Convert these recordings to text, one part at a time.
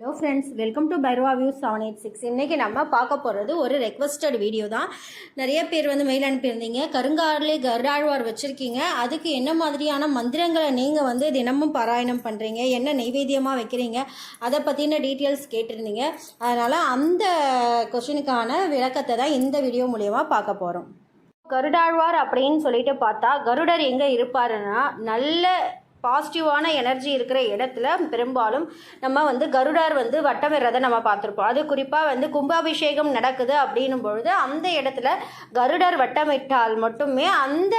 Hello friends welcome to Bhairava view seven eight six இன்றைக்கி நம்ம பார்க்க போகிறது ஒரு ரெக்வஸ்டட் வீடியோ தான். நிறைய பேர் வந்து மெயில் அனுப்பியிருந்தீங்க. கருங்காலே கருடாழ்வார் வச்சுருக்கீங்க. அதுக்கு என்ன மாதிரியான மந்திரங்களை நீங்கள் வந்து தினமும் பாராயணம் பண்ணுறீங்க என்ன நைவேத்தியமாக வைக்கிறீங்க? அதை பற்றின டீட்டெயில்ஸ் கேட்டிருந்தீங்க. அதனால் அந்த கொஷினுக்கான விளக்கத்தை தான் இந்த வீடியோ மூலயமா பார்க்க போகிறோம் கருடாழ்வார் அப்படின்னு சொல்லிட்டு பார்த்தா கருடர் எங்கே இருப்பாருன்னா நல்ல பாசிட்டிவான எனர்ஜி இருக்கிற இடத்துல பெரும்பாலும் நம்ம வந்து கருடர் வந்து வட்டமிடுறதை நம்ம பார்த்துருப்போம். அது குறிப்பாக வந்து கும்பாபிஷேகம் நடக்குது அப்படின்னும் பொழுது அந்த இடத்துல கருடர் வட்டமிட்டால் மட்டுமே அந்த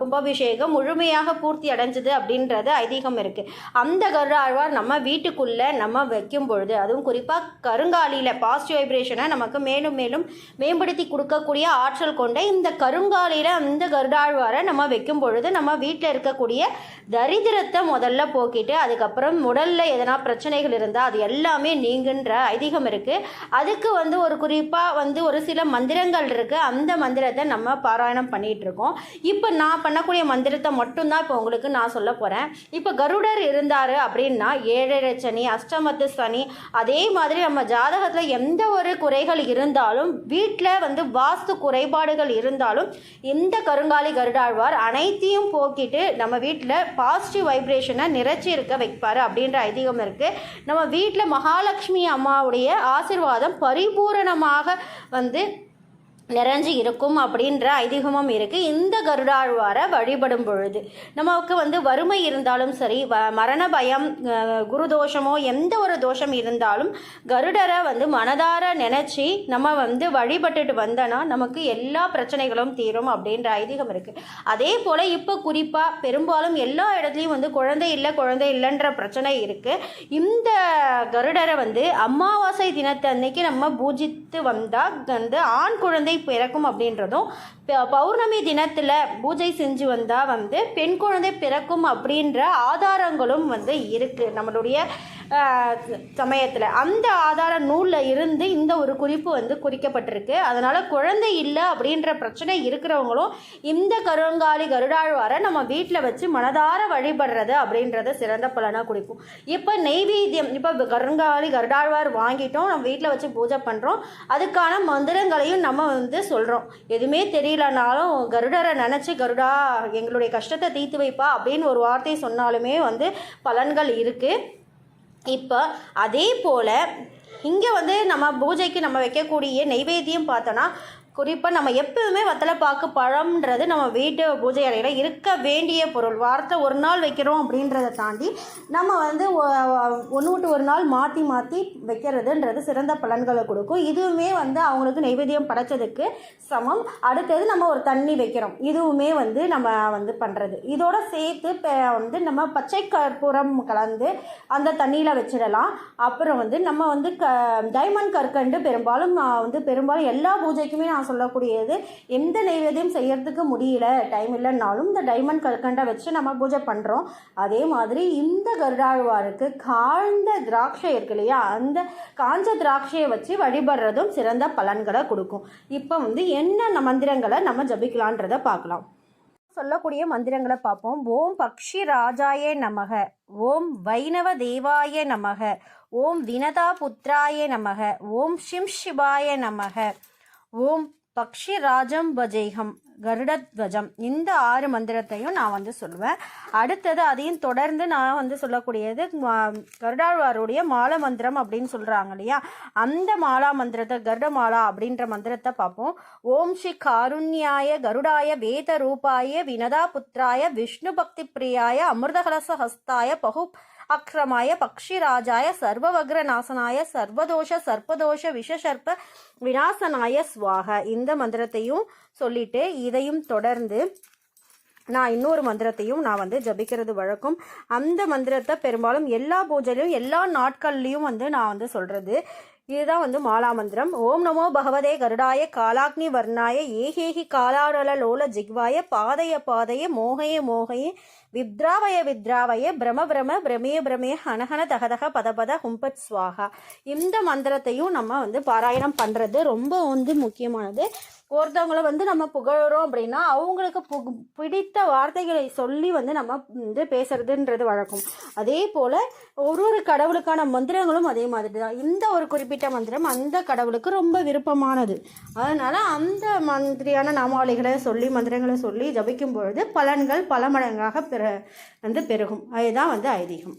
கும்பாபிஷேகம் முழுமையாக பூர்த்தி அடைஞ்சது அப்படின்றது ஐதீகம் இருக்குது அந்த கருடாழ்வார் நம்ம வீட்டுக்குள்ளே நம்ம வைக்கும் பொழுது அதுவும் குறிப்பாக கருங்காலியில் பாசிட்டிவ் வைப்ரேஷனை நமக்கு மேலும் மேலும் மேம்படுத்தி கொடுக்கக்கூடிய ஆற்றல் கொண்ட இந்த கருங்காலியில் அந்த கருடாழ்வாரை நம்ம வைக்கும் பொழுது நம்ம வீட்டில் இருக்கக்கூடிய தரித்திரத்தை முதல்ல போக்கிட்டு அதுக்கப்புறம் உடலில் எதனா பிரச்சனைகள் இருந்தால் அது எல்லாமே நீங்குன்ற ஐதீகம் இருக்குது அதுக்கு வந்து ஒரு குறிப்பாக வந்து ஒரு சில மந்திரங்கள் இருக்குது அந்த மந்திரத்தை நம்ம பாராயணம் பண்ணிகிட்ருக்கோம் இப்போ நான் பண்ணக்கூடிய மந்திரத்தை மட்டும்தான் இப்போ உங்களுக்கு நான் சொல்ல போகிறேன் இப்போ கருடர் இருந்தார் அப்படின்னா ஏழரை சனி அஷ்டமத்து சனி அதே மாதிரி நம்ம ஜாதகத்தில் எந்த ஒரு குறைகள் இருந்தாலும் வீட்டில் வந்து வாஸ்து குறைபாடுகள் இருந்தாலும் இந்த கருங்காலி கருடாழ்வார் அனைத்தையும் போக்கிட்டு நம்ம வீட்டில் பாசிட்டிவ் வைப்ரேஷனை நிறைச்சி இருக்க வைப்பார் அப்படின்ற ஐதீகம் இருக்குது நம்ம வீட்டில் மகாலட்சுமி அம்மாவுடைய ஆசிர்வாதம் பரிபூரணமாக வந்து நிறைஞ்சு இருக்கும் அப்படின்ற ஐதீகமும் இருக்குது இந்த கருடாழ்வாரை வழிபடும் பொழுது நமக்கு வந்து வறுமை இருந்தாலும் சரி வ மரண பயம் குரு தோஷமோ எந்த ஒரு தோஷம் இருந்தாலும் கருடரை வந்து மனதார நினச்சி நம்ம வந்து வழிபட்டுட்டு வந்தோன்னா நமக்கு எல்லா பிரச்சனைகளும் தீரும் அப்படின்ற ஐதீகம் இருக்குது அதே போல் இப்போ குறிப்பாக பெரும்பாலும் எல்லா இடத்துலையும் வந்து குழந்தை இல்லை குழந்தை இல்லைன்ற பிரச்சனை இருக்குது இந்த கருடரை வந்து அமாவாசை தினத்தை அன்னைக்கு நம்ம பூஜித்து வந்தால் வந்து ஆண் குழந்தை பிறக்கும் அப்படின்றதும் பௌர்ணமி தினத்தில் பூஜை செஞ்சு வந்தால் வந்து பெண் குழந்தை பிறக்கும் அப்படின்ற ஆதாரங்களும் வந்து இருக்குது நம்மளுடைய சமயத்தில். அந்த ஆதார நூலில் இருந்து இந்த ஒரு குறிப்பு வந்து குறிக்கப்பட்டிருக்கு. அதனால் குழந்தை இல்லை அப்படின்ற பிரச்சனை இருக்கிறவங்களும் இந்த கருங்காலி கருடாழ்வாரை நம்ம வீட்டில் வச்சு மனதார வழிபடுறது அப்படின்றத சிறந்த பலனாக குறிப்போம் இப்போ நெய்வேத்தியம் இப்போ கருங்காலி கருடாழ்வார் வாங்கிட்டோம் நம்ம வீட்டில் வச்சு பூஜை பண்ணுறோம் அதுக்கான மந்திரங்களையும் நம்ம வந்து சொல்கிறோம் எதுவுமே தெரியலனாலும் கருடரை நினச்சி கருடா எங்களுடைய கஷ்டத்தை தீர்த்து வைப்பா அப்படின்னு ஒரு வார்த்தை சொன்னாலுமே வந்து பலன்கள் இருக்குது இப்போ அதே போல் இங்கே வந்து நம்ம பூஜைக்கு நம்ம வைக்கக்கூடிய நைவேத்தியம் பார்த்தோன்னா குறிப்பாக நம்ம எப்பவுமே வத்தலைப்பாக்கு பழம்ன்றது நம்ம வீட்டு பூஜை அறையில் இருக்க வேண்டிய பொருள். வாரத்தை ஒரு நாள் வைக்கிறோம் அப்படின்றத தாண்டி நம்ம வந்து ஒன்று விட்டு ஒரு நாள் மாற்றி மாற்றி வைக்கிறதுன்றது சிறந்த பலன்களை கொடுக்கும். இதுவுமே வந்து அவங்களுக்கு நைவேத்தியம் படைச்சதுக்கு சமம். அடுத்தது நம்ம ஒரு தண்ணி வைக்கிறோம். இதுவுமே வந்து நம்ம வந்து பண்ணுறது இதோட சேர்த்து இப்போ வந்து நம்ம பச்சை கற்பூரம் கலந்து அந்த தண்ணியில் வச்சிடலாம். அப்புறம் வந்து நம்ம வந்து க டைமண்ட் கற்கண்டு பெரும்பாலும் நான் வந்து பெரும்பாலும் எல்லா பூஜைக்குமே நான் சொல்லக்கூடியது. எந்த நைவேத்தியம் செய்யறதுக்கு முடியல டைம் இல்லைன்னாலும் இந்த டைமண்ட் கற்கண்டை வச்சு நம்ம பூஜை பண்ணுறோம் அதே மாதிரி இந்த கருடாழ்வாருக்கு காய்ந்த திராட்சை இருக்கு இல்லையா? அந்த காஞ்ச திராட்சையை வச்சு வழிபடுறதும் சிறந்த பலன்களை கொடுக்கும். இப்போ வந்து என்னென்ன மந்திரங்களை நம்ம ஜபிக்கலான்றதை பார்க்கலாம். சொல்லக்கூடிய மந்திரங்களை பார்ப்போம். ஓம் பக்ஷி ராஜாய நமக. ஓம் வைணவ தேவாய நமக. ஓம் வினதா புத்ராய நமக. ஓம் ஷிம் சிவாய நமக. ஓம் पक्षिराजम बजेहम। கருடத்வஜம். இந்த ஆறு மந்திரத்தையும் நான் வந்து சொல்லுவேன். அடுத்தது அதையும் தொடர்ந்து நான் வந்து சொல்லக்கூடியது கருடாழ்வாருடைய மால மந்திரம் அப்படின்னு சொல்கிறாங்க இல்லையா? அந்த மாலா மந்திரத்தை கருட மாலா அப்படின்ற மந்திரத்தை பார்ப்போம். ஓம் ஸ்ரீ காருண்யாய கருடாய வேத ரூபாய வினதா புத்திராய விஷ்ணு பக்தி பிரியாய அமிர்தகலச ஹஸ்தாய பகு அக்ரமாய பக்ஷிராஜாய சர்வவக்ர நாசனாய சர்வதோஷ சர்ப்பதோஷ விஷசர்ப்ப விநாசனாய சுவாக. இந்த மந்திரத்தையும் சொல்லிட்டு இதையும் தொடர்ந்து நான் இன்னொரு மந்திரத்தையும் நான் வந்து ஜபிக்கிறது வழக்கம். அந்த மந்திரத்தை பெரும்பாலும் எல்லா பூஜையிலையும் எல்லா நாட்கள்லையும் வந்து நான் வந்து சொல்கிறது இதுதான் வந்து மாலா மந்திரம். ஓம் நமோ பகவதே கருடாய காலாக்னி வர்ணாய ஏகேகி காலாடல லோல ஜிக்வாய பாதய பாதய மோகைய மோகைய வித்ராவய வித்ராவய பிரம பிரம பிரமே பிரமே ஹனஹன தகதக பதபத ஹும்பத் ஸ்வாகா இந்த மந்திரத்தையும் நம்ம வந்து பாராயணம் பண்ணுறது ரொம்ப வந்து முக்கியமானது. ஒருத்தவங்கள வந்து நம்ம புகழறோம் அப்படின்னா அவங்களுக்கு பு பிடித்த வார்த்தைகளை சொல்லி வந்து நம்ம வந்து பேசுறதுன்றது வழக்கம். அதே போல் ஒரு ஒரு கடவுளுக்கான மந்திரங்களும் அதே மாதிரி தான். இந்த ஒரு குறிப்பிட்ட மந்திரம் அந்த கடவுளுக்கு ரொம்ப விருப்பமானது. அதனால் அந்த மாதிரியான நாமாவளிகளை சொல்லி மந்திரங்களை சொல்லி ஜபிக்கும் பொழுது பலன்கள் பல மடங்காக பெற வந்து பெருகும். அதுதான் வந்து ஐதீகம்.